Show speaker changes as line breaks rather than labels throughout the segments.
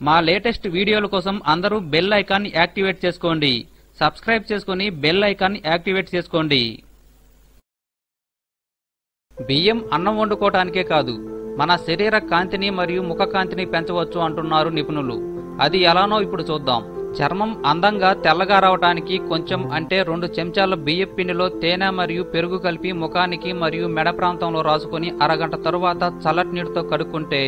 మా లేటెస్ట్ వీడియోల కోసం అందరూ బెల్ ఐకాన్ యాక్టివేట్ చేసుకోండి. సబ్స్క్రైబ్ చేసుకుని బెల్ ఐకాన్ యాక్టివేట్ చేసుకోండి. బియ్యం అన్నం వండుకోవటానికే కాదు మన శరీర కాంతిని మరియు ముఖ కాంతిని పెంచవచ్చు అంటున్నారు నిపుణులు. అది ఎలానో ఇప్పుడు చూద్దాం. చర్మం అందంగా తెల్లగా రావటానికి కొంచెం అంటే రెండు చెంచాల బియ్యం పిండిలో తేనె మరియు పెరుగు కలిపి ముఖానికి మరియు మెడ ప్రాంతంలో రాసుకొని అరగంట తరువాత చల్లటి నీటితో కడుక్కుంటే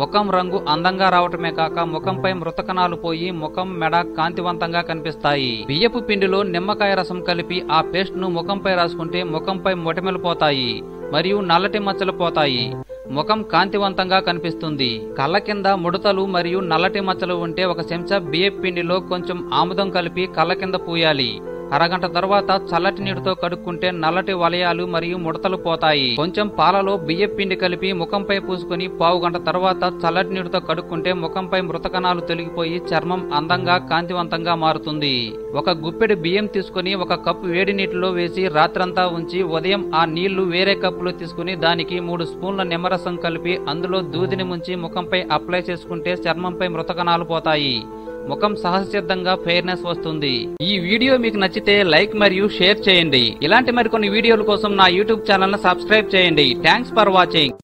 ముఖం రంగు అందంగా రావటమే కాక ముఖంపై మృతకణాలు పోయి ముఖం మెడ కాంతివంతంగా కనిపిస్తాయి. బియ్యపు పిండిలో నిమ్మకాయ రసం కలిపి ఆ పేస్ట్ను ముఖంపై రాసుకుంటే ముఖంపై మొటిమలు పోతాయి మరియు నల్లటి మచ్చలు పోతాయి. ముఖం కాంతివంతంగా కనిపిస్తుంది. కళ్ళ కింద ముడతలు మరియు నల్లటి మచ్చలు ఉంటే ఒక చెంచా బియ్యపు పిండిలో కొంచెం ఆముదం కలిపి కళ్ళ కింద పూయాలి. అరగంట తర్వాత చల్లటి నీటితో కడుక్కుంటే నల్లటి వలయాలు మరియు ముడతలు పోతాయి. కొంచెం పాలలో బియ్యం పిండి కలిపి ముఖంపై పూసుకుని పావు గంట తర్వాత చల్లటి నీటితో కడుక్కుంటే ముఖంపై మృతకణాలు తొలగిపోయి చర్మం అందంగా కాంతివంతంగా మారుతుంది. ఒక గుప్పెడు బియ్యం తీసుకుని ఒక కప్పు వేడి నీటిలో వేసి రాత్రంతా ఉంచి ఉదయం ఆ నీళ్ళు వేరే కప్పులో తీసుకుని దానికి మూడు స్పూన్ల నిమ్మరసం కలిపి అందులో దూదిని ముంచి ముఖంపై అప్లై చేసుకుంటే చర్మంపై మృతకణాలు పోతాయి. ముఖం సహజసిద్ధంగా ఫెయిర్నెస్ వస్తుంది. ఈ వీడియో మీకు నచ్చితే లైక్ మరియు షేర్ చేయండి. ఇలాంటి మరికొన్ని వీడియోల కోసం నా యూట్యూబ్ ఛానల్ సబ్స్క్రైబ్ చేయండి. Thanks for watching